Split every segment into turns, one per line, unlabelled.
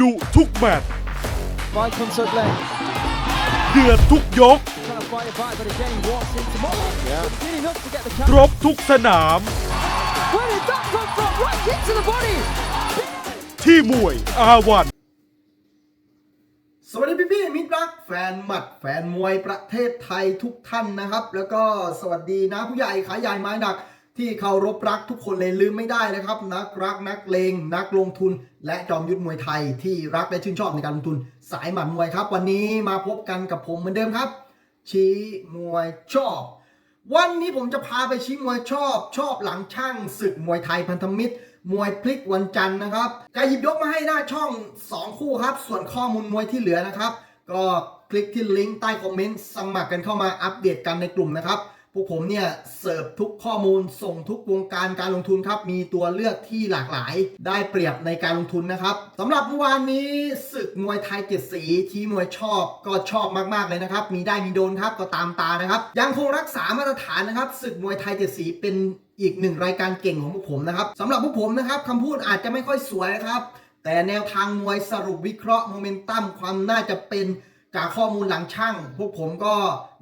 ดุทุกแมตช์
By concert length.
เดือดทุกยก
Trying to fight it back, but again walks into Morgan. Yeah. Did enough to get the
คร
count.
บทุกสนาม
Where did that come from? Right into the body.
ที่มวยอาวัน
สวัสดีพี่พี่ๆมิตรรักแฟนหมัดแฟนมวยประเทศไทยทุกท่านนะครับ แล้วก็สวัสดีนะผู้ใหญ่ขายใหญ่ไม้หนัก ที่เคารพรักทุกคนเลยลืมไม่ได้นะครับ นักรักนักเลงนักลงทุน และจอมยุทธมวยไทยที่รักและชื่นชอบในการลงทุน สายหมัดมวยครับ วันนี้มาพบกันกับผมเหมือนเดิมครับ ชี้มวยชอบ วันนี้ผมจะพาไปชี้มวยชอบ ชอบหลังช่างศึกมวยไทยพันธมิตร มวยพลิกวันจันทร์นะครับจะหยิบยกมาให้หน้าช่อง 2 คู่ครับ ส่วนข้อมูลมวยที่เหลือนะครับ ก็คลิกที่ลิงก์ใต้คอมเมนต์สมัครกันเข้ามาอัปเดตกันในกลุ่มนะครับ พวกผมเนี่ยเสิร์ฟทุกข้อมูลส่งทุกวงการการลงทุนครับ มีตัวเลือกที่หลากหลายได้เปรียบในการลงทุนนะครับสำหรับเมื่อวานนี้ศึกมวยไทยเจ็ดสีที่มวยชอบก็ชอบมากๆเลยนะครับ มีได้มีโดนครับก็ตามตานะครับ ยังคงรักษามาตรฐานนะครับศึกมวยไทยเจ็ดสีเป็นอีกหนึ่งรายการเก่งของพวกผมนะครับสำหรับพวกผมนะครับคำพูดอาจจะไม่ค่อยสวยนะครับแต่แนวทางมวยสรุปวิเคราะห์โมเมนตัมความน่าจะเป็น จากข้อมูลหลังช่าง พวกผมก็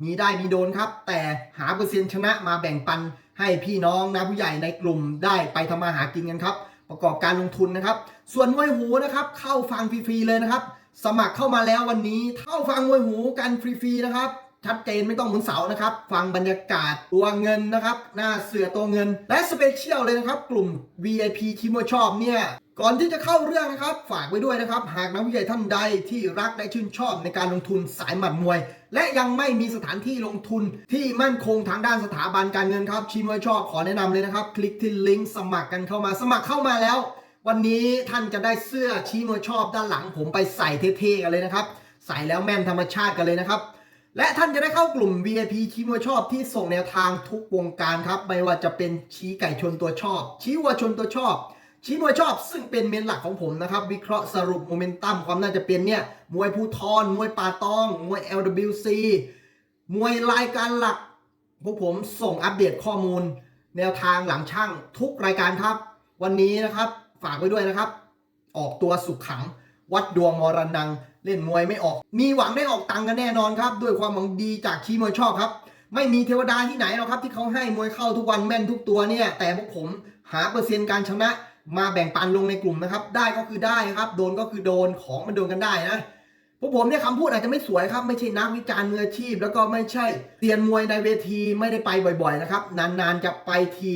มีได้มีโดนครับ แต่หาเปอร์เซ็นต์ชนะมาแบ่งปันให้พี่น้องนะผู้ใหญ่ในกลุ่มได้ไปทำมาหากินกันครับ ประกอบการลงทุนนะครับ ส่วนมวยหูนะครับเข้าฟังฟรีๆเลยนะครับ สมัครเข้ามาแล้ววันนี้ เข้าฟังมวยหูกันฟรีๆนะครับ ชัดเจนไม่ต้องหมุนเสานะครับ ฟังบรรยากาศตัวเงินนะครับ หน้าเสือตัวเงิน และสเปเชียลเลยนะครับ กลุ่ม VIP ที่มวชอบเนี่ยก่อนที่จะเข้าเรื่องนะครับ ฝากไว้ด้วยนะครับ หากนักวิจัยท่านใดที่รักและชื่นชอบในการลงทุนสายหมัดมวย และยังไม่มีสถานที่ลงทุนที่มั่นคงทางด้านสถาบันการเงินครับชีมวยชอบขอแนะนำเลยนะครับ คลิกที่ลิงก์สมัครกันเข้ามาสมัครเข้ามาแล้ว วันนี้ท่านจะได้เสื้อชีมวยชอบด้านหลังผมไปใส่เท่ๆกันเลยนะครับ ใส่แล้วแม่นธรรมชาติกันเลยนะครับ และท่านจะได้เข้ากลุ่ม VIP ชี้มวยชอบที่ส่งแนวทางทุกวงการครับ ไม่ว่าจะเป็นชี้ไก่ชนตัวชอบ ชี้วัวชนตัวชอบ ชี้มวยชอบ ซึ่งเป็นเมนหลักของผมนะครับ วิเคราะห์สรุปโมเมนตัมความน่าจะเป็นเนี่ย มวยภูทรมวยป่าตอง มวย LWC มวยรายการหลัก พวกผมส่งอัปเดตข้อมูล แนวทางหลังช่างทุกรายการครับ วันนี้นะครับฝากไว้ด้วยนะครับ ออกตัวสุขขัง วัดดวงมรณัง เล่นมวยไม่ออก มีหวังได้ออกตังกันแน่นอนครับ ด้วยความหวังดีจากชี้มวยชอบครับ ไม่มีเทวดาที่ไหนหรอกครับ ที่เขาให้มวยเข้าทุกวันแม่นทุกตัวเนี่ย แต่พวกผมหาเปอร์เซ็นต์การชนะ มาแบ่งปันลงในกลุ่มนะครับ ได้ก็คือได้ครับ โดนก็คือโดนของมันโดนกันได้นะพวกผมเนี่ยคำพูดอาจจะไม่สวยครับ ไม่ใช่นักวิจารณ์มืออาชีพ แล้วก็ไม่ใช่เตียนมวยในเวทีไม่ได้ไปบ่อยๆนะครับ นานๆจะไปที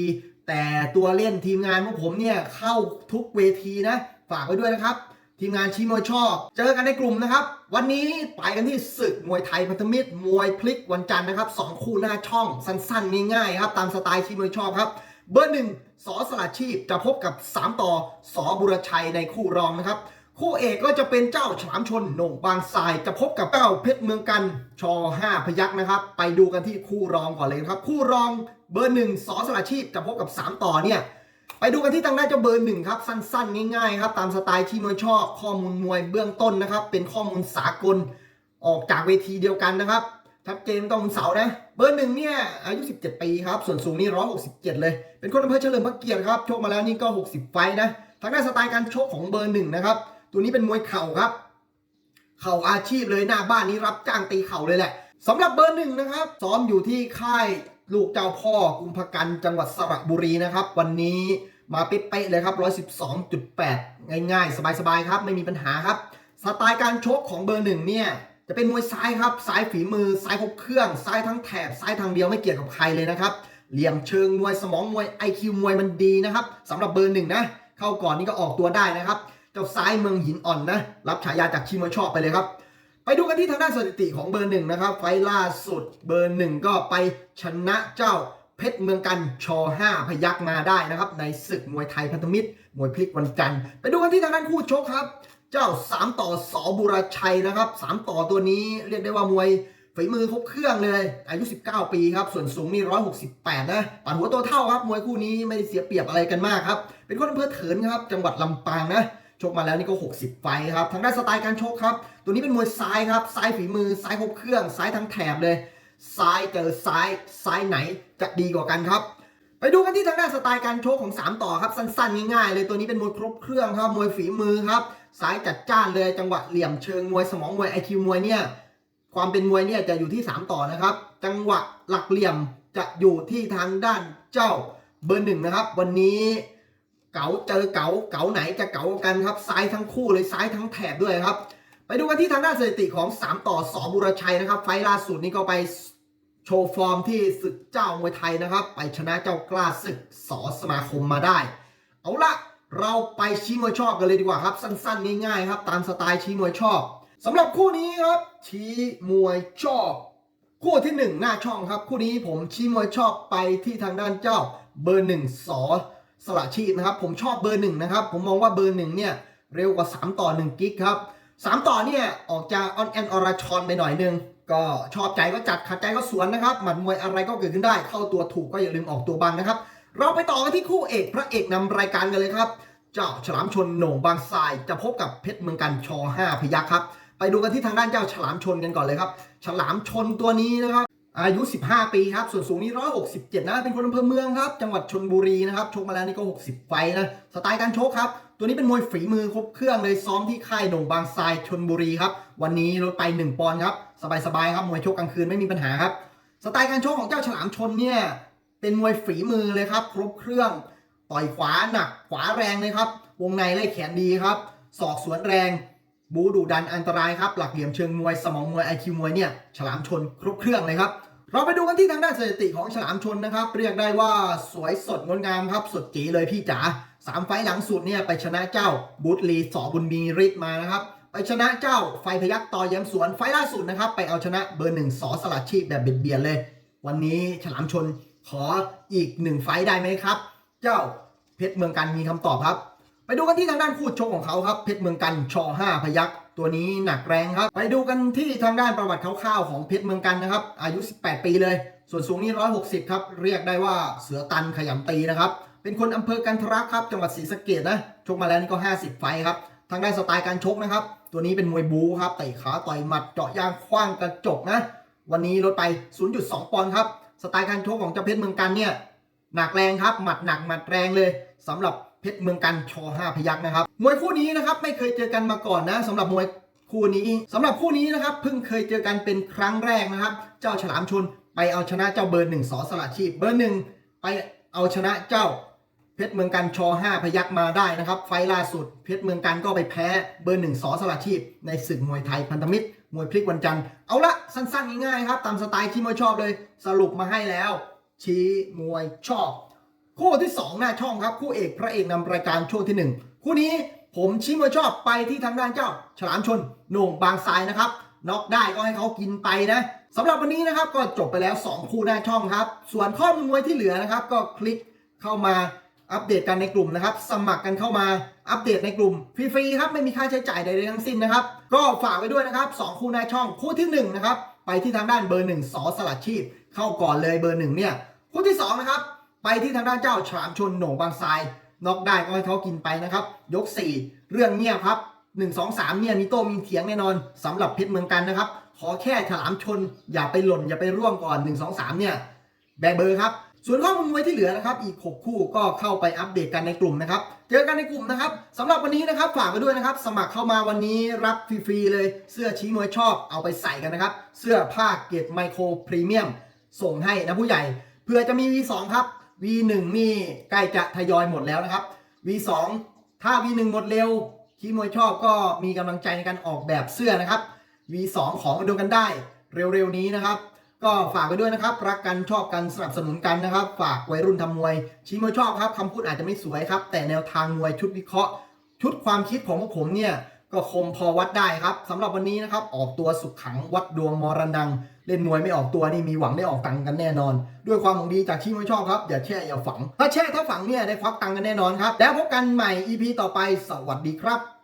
แต่ตัวเล่นทีมงานพวกผมเนี่ยเข้าทุกเวทีนะ ฝากไว้ด้วยนะครับ ทีมงานชีมวยชอบเจอกันในกลุ่มนะครับ วันนี้ไปกันที่ศึกมวยไทยพันธมิตร มวยพลิกวันจันทร์นะครับสองคู่หน้าช่องสั้นๆ ง่ายๆครับ ตามสไตล์ชีมวยชอบครับ เบอร์หนึ่งสอสละชีพจะพบกับ 3 ต่อสอบุรชัยในคู่รองนะครับ คู่เอกก็จะเป็นเจ้าฉลามชนหน่งบางทราย จะพบกับเจ้าเพชรเมืองกันชอ5พยักนะครับ ไปดูกันที่คู่รองก่อนเลยนะครับ คู่รองเบอร์หนึ่งสอสละชีพจะพบกับ 3 ต่อเนี่ย ไปดูกันที่ทางด้านเจ้าเบอร์หนึ่งครับ สั้นๆ ง่ายๆครับ ตามสไตล์ที่มวยชอบข้อมูลมวยเบื้องต้นนะครับ เป็นข้อมูลสากลออกจากเวทีเดียวกันนะครับชัดเจนต้องเสานะ เบอร์หนึ่งเนี่ยอายุ 17 ปีครับ ส่วนสูงนี่167 เลย เป็นคนอำเภอเฉลิมพระเกียรติครับชกมาแล้วนี่ก็ 60 ไฟนะทางด้านสไตล์การชกของเบอร์หนึ่งนะครับ ตัวนี้เป็นมวยเข่าครับ เข่าอาชีพเลยหน้าบ้านนี้รับจ้างตีเข่าเลยแหละสำหรับเบอร์หนึ่งนะครับซ้อมอยู่ที่ค่าย ลูกเจ้าพ่อกุมภกันจังหวัดสระบุรีนะครับ วันนี้มาเป๊ะๆเลยครับ 112.8 ง่ายๆ สบายๆครับ ไม่มีปัญหาครับ สไตล์การชกของเบอร์หนึ่งเนี่ย จะเป็นมวยซ้ายครับ ซ้ายฝีมือ ซ้ายครบเครื่อง ซ้ายทั้งแถบ ซ้ายทางเดียวไม่เกี่ยวกับใครเลยนะครับ เหลี่ยมเชิงมวยสมองมวย IQ มวยมันดีนะครับสำหรับเบอร์หนึ่งนะ เข้าก่อนนี่ก็ออกตัวได้นะครับ เจ้าซ้ายเมืองหินอ่อนนะ รับฉายาจากชิมวยชอบไปเลยครับ ไปดูกันที่ทางด้านสถิติของเบอร์หนึ่งนะครับ ไฟล่าสุดเบอร์หนึ่งก็ไปชนะเจ้าเพชรเมืองกันช5พยักมาได้นะครับ ในศึกมวยไทยพันธมิตร มวยพลิกวันจันทร์ไปดูกันที่ทางด้านคู่ชกครับ เจ้า 3 ต่อสอบุรชัยนะครับ 3 ต่อตัวนี้เรียกได้ว่ามวยฝีมือครบเครื่องเลย อายุ 19 ปีครับ ส่วนสูงนี่ 168 นะปัดหัวตัวเท่าครับ มวยคู่นี้ไม่ได้เสียเปรียบอะไรกันมากครับ เป็นคนอำเภอเถินครับ จังหวัดลำปางนะ ชกมาแล้วนี่ก็ 60 ไฟครับ ทางด้านสไตล์การชกครับ ตัวนี้เป็นมวยซ้ายครับ ซ้ายฝีมือ ซ้ายครบเครื่อง ซ้ายทั้งแถบเลย ซ้ายเจอซ้าย ซ้ายไหนจะดีกว่ากันครับ ไปดูกันที่ทางด้านสไตล์การโชว์ของ 3 ต่อครับ สั้นๆ ง่ายๆ เลย ตัวนี้เป็นมวยครบเครื่องครับ มวยฝีมือครับสายจัดจ้านเลย จังหวะเหลี่ยมเชิงมวยสมองมวยไอคิวมวยเนี่ย ความเป็นมวยเนี่ยจะอยู่ที่ 3 ต่อนะครับ จังหวะหลักเหลี่ยมจะอยู่ที่ทางด้านเจ้าเบอร์หนึ่งนะครับ วันนี้ เก๋าเจอเก๋าเก๋าไหนจะเก๋ากันครับ ซ้ายทั้งคู่เลยซ้ายทั้งแถบด้วยครับ ไปดูกันที่ทางด้านสถิติของ 3 ต่อสอบุรชัยนะครับ ไฟล่าสุดนี้ก็ไปโชว์ฟอร์มที่ศึกเจ้ามวยไทยนะครับ ไปชนะเจ้ากล้าศึกสอสมาคมมาได้ เอาละเราไปชี้มวยชอบกันเลยดีกว่าครับ สั้นๆ ง่ายๆ ครับ ตามสไตล์ชี้มวยชอบสำหรับคู่นี้ครับ ชี้มวยชอบคู่ที่หนึ่งหน้าช่องครับ คู่นี้ผมชี้มวยชอบไปที่ทางด้านเจ้าเบอร์หนึ่งสอ สละชีพนะครับ ผมชอบเบอร์หนึ่งนะครับ ผมมองว่าเบอร์หนึ่งเนี่ยเร็วกว่า 3 ต่อ 1 กิกครับ 3 ต่อเนี่ยออกจะออนแอนอราชอนไปหน่อยนึง ก็ชอบใจก็จัดขัดใจก็สวนนะครับ หมัดมวยอะไรก็เกิดขึ้นได้ เข้าตัวถูกก็อย่าลืมออกตัวบังนะครับ เราไปต่อกันที่คู่เอกพระเอกนำรายการกันเลยครับ เจ้าฉลามชนโหน่งบางทราย จะพบกับเพชรเมืองกันช5พยัคฆ์ครับ ไปดูกันที่ทางด้านเจ้าฉลามชนกันก่อนเลยครับ ฉลามชนตัวนี้นะครับ อายุ 15 ปีครับ ส่วนสูงนี่167 นะ เป็นคนอำเภอเมืองครับ จังหวัดชนบุรีนะครับ ชกมาแล้วนี่ก็ 60 ไฟนะ สไตล์การชกครับ ตัวนี้เป็นมวยฝีมือครบเครื่องเลยซ้อมที่ค่ายหนงบางทรายชนบุรีครับ วันนี้ลดไป 1 ปอนด์ครับ สบายๆครับ มวยชกกลางคืนไม่มีปัญหาครับ สไตล์การชกของเจ้าฉลามชนเนี่ย เป็นมวยฝีมือเลยครับ ครบเครื่อง ต่อยขวาหนัก ขวาแรงเลยครับ วงในไล่แขนดีครับ ศอกสวนแรง บูดุดันอันตรายครับหลักเหลี่ยมเชิงมวยสมองมวยไอคิวมวยเนี่ยฉลามชนครบเครื่องเลยครับเราไปดูกันที่ทางด้านสถิติของฉลามชนนะครับ เรียกได้ว่าสวยสดงดงามครับ สดจีเลยพี่จ๋าสามไฟหลังสุดเนี่ยไปชนะเจ้าบุตรีสอบุญมีฤทธิ์มานะครับ ไปชนะเจ้าไฟพยักต่อย้มสวนไฟล่าสุดนะครับ ไปเอาชนะเบอร์หนึ่งสอสลัดชีพแบบเบียดเบียนเลย วันนี้ฉลามชนขออีกหนึ่งไฟได้ไหมครับ เจ้าเพชรเมืองกันมีคำตอบครับ ไปดูกันที่ทางด้านคู่ชกของเขาครับเพชรเมืองกันช5พยักตัวนี้หนักแรงครับ ไปดูกันที่ทางด้านประวัติคร่าวๆของเพชรเมืองกันนะครับ อายุ 18 ปีเลย ส่วนสูงนี่ 160 ครับ เรียกได้ว่าเสือตันขยำตีนะครับ เป็นคนอำเภอกันทรักครับ จังหวัดศรีสะเกดนะ ชกมาแล้วนี่ก็ 50 ไฟครับ ทางด้านสไตล์การชกนะครับ ตัวนี้เป็นมวยบูครับเตะขาต่อยหมัดเจาะยางคว้างกระจกนะ วันนี้ลดไป 0.2 ปอนด์ครับ สไตล์การชกของเจ้าเพชรเมืองกันเนี่ยหนักแรงครับ หมัดหนักหมัดแรงเลยสำหรับ เพชรเมืองกันช5พยักนะครับ มวยคู่นี้นะครับไม่เคยเจอกันมาก่อนนะสำหรับมวยคู่นี้สำหรับคู่นี้นะครับเพิ่งเคยเจอกันเป็นครั้งแรกนะครับ เจ้าฉลามชนไปเอาชนะเจ้าเบอร์หนึ่งสอสละชีพเบอร์หนึ่งไปเอาชนะเจ้าเพชรเมืองกันช5พยักมาได้นะครับ ไฟล์ล่าสุด เพชรเมืองกันก็ไปแพ้เบอร์หนึ่งสอสละชีพ ในศึกมวยไทยพันธมิตร มวยพลิกวันจันทร์เอาละสั้นๆง่ายๆครับตามสไตล์ที่มวยชอบเลย สรุปมาให้แล้ว ชี้มวยชอบ คู่ที่ 2 หน้าช่องครับ คู่เอกพระเอกนำรายการช่วงที่ 1 คู่นี้ผมชี้มวยชอบไปที่ทางด้านเจ้า ฉลามชนหน่งบางทรายนะครับน็อกได้ก็ให้เขากินไปนะสำหรับวันนี้นะครับก็จบไปแล้ว 2 คู่หน้าช่องครับ ส่วนข้อมูลมวยที่เหลือนะครับ ก็คลิกเข้ามาอัปเดตกันในกลุ่มนะครับ สมัครกันเข้ามาอัปเดตในกลุ่มฟรีๆครับไม่มีค่าใช้จ่ายใดๆทั้งสิ้นนะครับ ก็ฝากไว้ด้วยนะครับสองคู่หน้าช่องคู่ที่หนึ่งนะครับไปที่ทางด้านเบอร์หนึ่งสอสลัดชีพ เข้าก่อนเลยเบอร์หนึ่งเนี่ยคู่ที่สองนะครับ ไปที่ทางด้านเจ้าฉลามชนโหน่งบางทรายน็อกได้ก็ให้เขากินไปนะครับ ยก 4 เรื่องเงียบครับ 1 2 3 เนี่ยมีโต้มีเถียงแน่นอนสำหรับเพชรเมืองกันนะครับ ขอแค่ฉลามชน อย่าไปหล่นอย่าไปร่วงก่อน 1 2 3 เนี่ยแบเบอร์ครับส่วนข้อมูลมวยที่เหลือนะครับ อีก 6 คู่ก็เข้าไปอัปเดตกันในกลุ่มนะครับ เจอกันในกลุ่มนะครับสำหรับวันนี้นะครับฝากไปด้วยนะครับ สมัครเข้ามาวันนี้รับฟรีๆเลยเสื้อชี้มวยชอบเอาไปใส่กันนะครับ เสื้อผ้าเกรดไมโครพรีเมียมส่งให้นะผู้ใหญ่เพื่อจะมี V2 ครับ V1 นี่ใกล้จะทยอยหมดแล้วนะครับ V2 ถ้า V1 หมดเร็วชี้มวยชอบก็มีกำลังใจในการออกแบบเสื้อนะครับ V2 ของมาดูกันได้เร็วๆนี้นะครับ ก็ฝากไปด้วยนะครับ รักกันชอบกันสนับสนุนกันนะครับ ฝากวัยรุ่นทำมวยชี้มวยชอบครับคำพูดอาจจะไม่สวยครับ แต่แนวทางมวยชุดวิเคราะห์ ชุดความคิดของพวกผมเนี่ยก็คมพอวัดได้ครับสำหรับวันนี้นะครับ ออกตัวสุขขังวัดดวงมรณัง เล่นมวยไม่ออกตัวนี่มีหวังได้ออกตังกันแน่นอน ด้วยความหวังดีจากที่ไม่ชอบครับอย่าแช่อย่าฝัง ถ้าแช่ถ้าฝังเนี่ยได้ควักตังกันแน่นอนครับแล้วพบกันใหม่ EP ต่อไปสวัสดีครับ